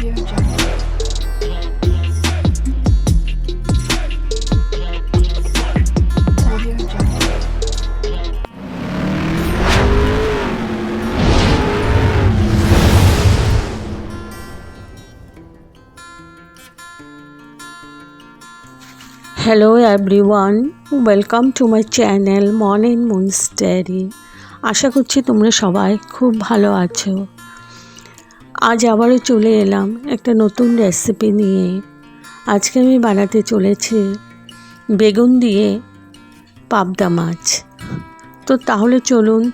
Hello everyone welcome to my channel morning মুনস্টারি আশা করছি তোমরা সবাই খুব ভালো আছো। আজ আবারও চলে এলাম একটা নতুন রেসিপি নিয়ে। আজকে আমি বানাতে চলেছি বেগুন দিয়ে পাবদা মাছ। তো তাহলে চলুন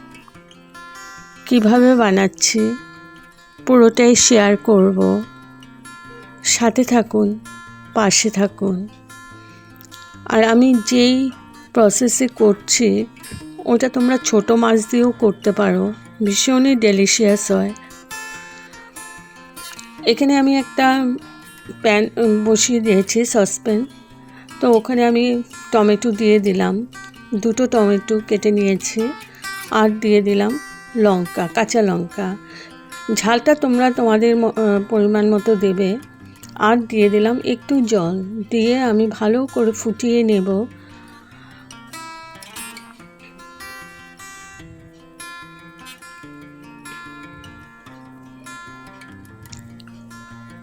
কীভাবে বানাচ্ছি পুরোটাই শেয়ার করব। সাথে থাকুন, পাশে থাকুন। আর আমি যেই প্রসেসে করছি, ওটা তোমরা ছোট মাছ দিয়েও করতে পারো। ভীষণই ডেলিশিয়াস হয়। এখানে আমি একটা প্যান বসিয়ে দিয়েছি সসপ্যান। তো ওখানে আমি টমেটো দিয়ে দিলাম। দুটো টমেটো কেটে নিয়েছি আর দিয়ে দিলাম লঙ্কা, কাঁচা লঙ্কা। ঝালটা তোমরা তোমাদের পরিমাণ মতো দেবে। আর দিয়ে দিলাম একটু জল। দিয়ে আমি ভালো করে ফুটিয়ে নেব।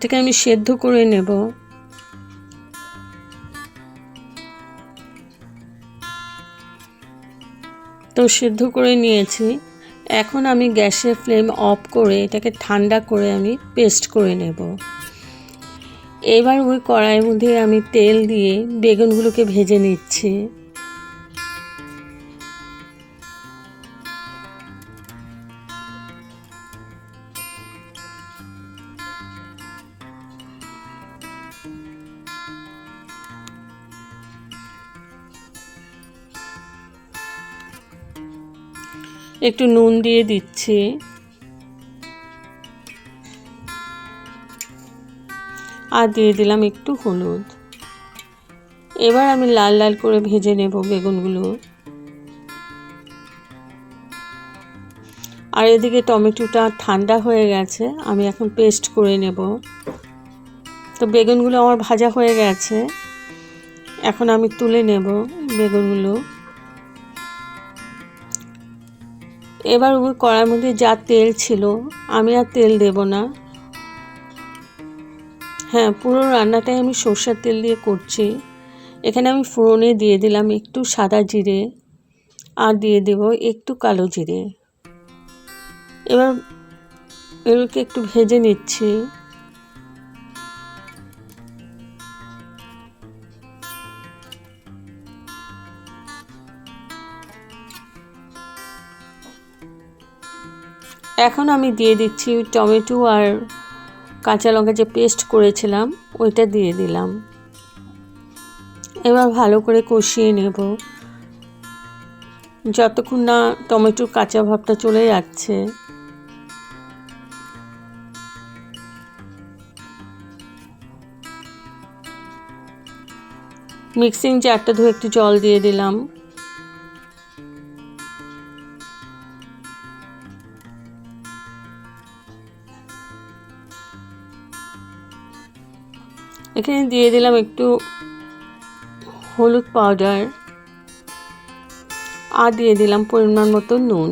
এটাকে আমি সেদ্ধ করে নেব। তো সেদ্ধ করে নিয়েছি। এখন আমি গ্যাসের ফ্লেম অফ করে এটাকে ঠান্ডা করে আমি পেস্ট করে নেব। এবার ওই কড়াইয়ের মধ্যে আমি তেল দিয়ে বেগুনগুলোকে ভেজে নিচ্ছি। একটু নুন দিয়ে দিচ্ছি। আর দিয়ে দিলাম একটু হলুদ। এবার আমি লাল লাল করে ভেজে নেব বেগুনগুলো। আর এদিকে টমেটোটা ঠান্ডা হয়ে গেছে, আমি এখন পেস্ট করে নেব। তো বেগুনগুলো আমার ভাজা হয়ে গেছে। এখন আমি তুলে নেব বেগুনগুলো। এবার ওই কড়ার মধ্যে যা তেল ছিল, আমি আর তেল দেব না। হ্যাঁ পুরো রান্নাটাই আমি সর্ষের তেল দিয়ে করছি। এখানে আমি ফোড়নে দিয়ে দিলাম একটু সাদা জিরে আর দিয়ে দেব একটু কালো জিরে। এবার এগুলোকে একটু ভেজে নিচ্ছি। এখন আমি দিয়ে দিচ্ছি টমেটো আর কাঁচা লঙ্কা যে পেস্ট করেছিলাম, ওইটা দিয়ে দিলাম। এবার ভালো করে কষিয়ে নেব। যতক্ষণ না টমেটোর কাঁচা ভাবটা চলে যাচ্ছে, মিক্সিং জারটা ধুয়ে একটু জল দিয়ে দিলাম। এখানে দিয়ে দিলাম একটু হলুদ পাউডার আর দিয়ে দিলাম পরিমাণ মতো নুন।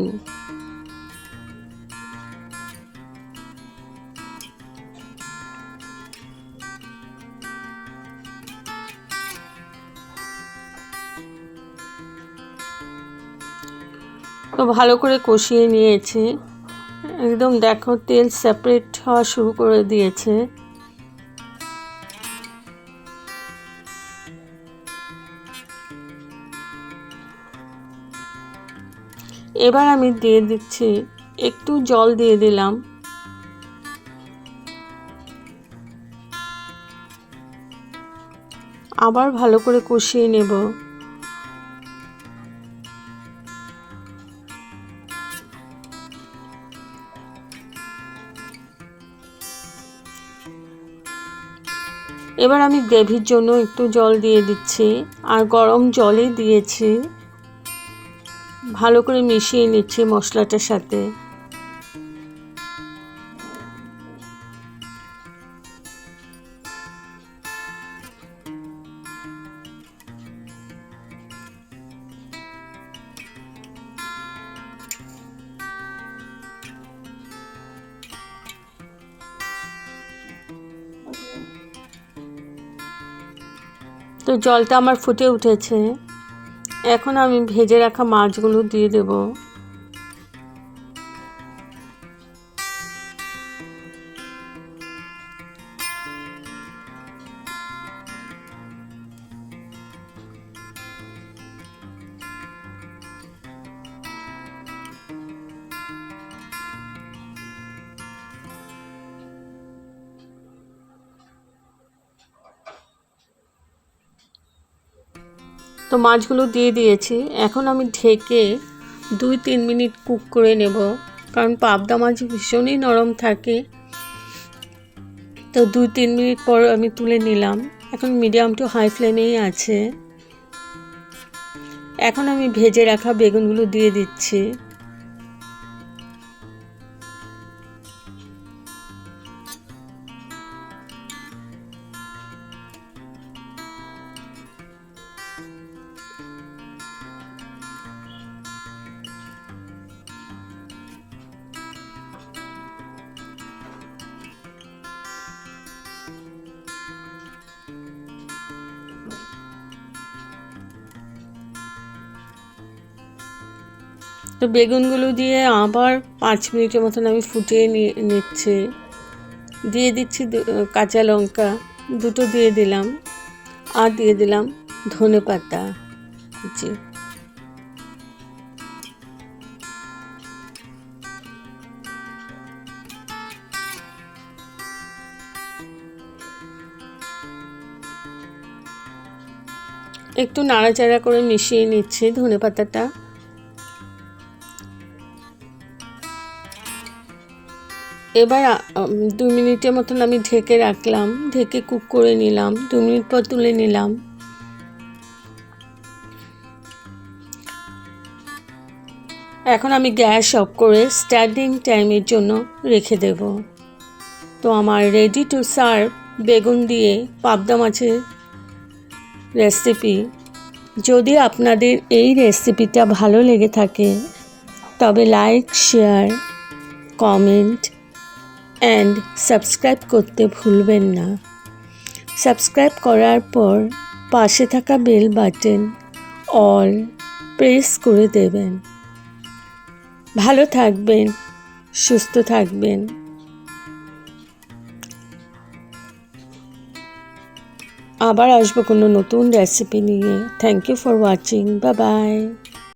তো ভালো করে কষিয়ে নিয়েছি। একদম দেখো তেল সেপারেট হওয়া শুরু করে দিয়েছে। এবার আমি দিয়ে দিচ্ছি, একটু জল দিয়ে দিলাম। আবার ভালো করে কষিয়ে নেব। এবার আমি গ্রেভির জন্য একটু জল দিয়ে দিচ্ছি, আর গরম জলে দিয়েছি। ভালো করে মিশিয়ে নিচ্ছি মশলাটার সাথে। তো জলটা আমার ফুটে উঠেছে। এখন আমি ভেজে রাখা মাছগুলো দিয়ে দেব। তো মাছগুলো দিয়ে দিয়েছি। এখন আমি ঢেকে দুই তিন মিনিট কুক করে নেব। কারণ পাবদা মাছ ভীষণই নরম থাকে। তো দুই তিন মিনিট পর আমি তুলে নিলাম। এখন মিডিয়াম টু হাই ফ্লেমেই আছে। এখন আমি ভেজে রাখা বেগুনগুলো দিয়ে দিচ্ছি। তো বেগুনগুলো দিয়ে আবার পাঁচ মিনিটের মতন আমি ফুটিয়ে নিচ্ছি। দিয়ে দিচ্ছি কাঁচা লঙ্কা, দুটো দিয়ে দিলাম। আর দিয়ে দিলাম ধনে পাতা। কুচি একটু নাড়াচাড়া করে মিশিয়ে নিচ্ছি ধনে পাতাটা। এবার দু মিনিটের মতন আমি ঢেকে রাখলাম, ঢেকে কুক করে নিলাম, দু মিনিট পর তুলে নিলাম। এখন আমি গ্যাস অফ করে স্ট্যান্ডিং টাইমের জন্য রেখে দেব। তো আমার রেডি টু সার্ভ বেগুন দিয়ে পাবদা মাছের রেসিপি যদি আপনাদের এই রেসিপিটা ভালো লেগে থাকে, তবে like share comment and subscribe করতে ভুলবেন না। সাবস্ক্রাইব করার পর পাশে থাকা বেল বাটন অল প্রেস করে দেবেন। ভালো থাকবেন, সুস্থ থাকবেন। আবার আসব কোনো নতুন রেসিপি নিয়ে। থ্যাংক ইউ ফর ওয়াচিং বা বাই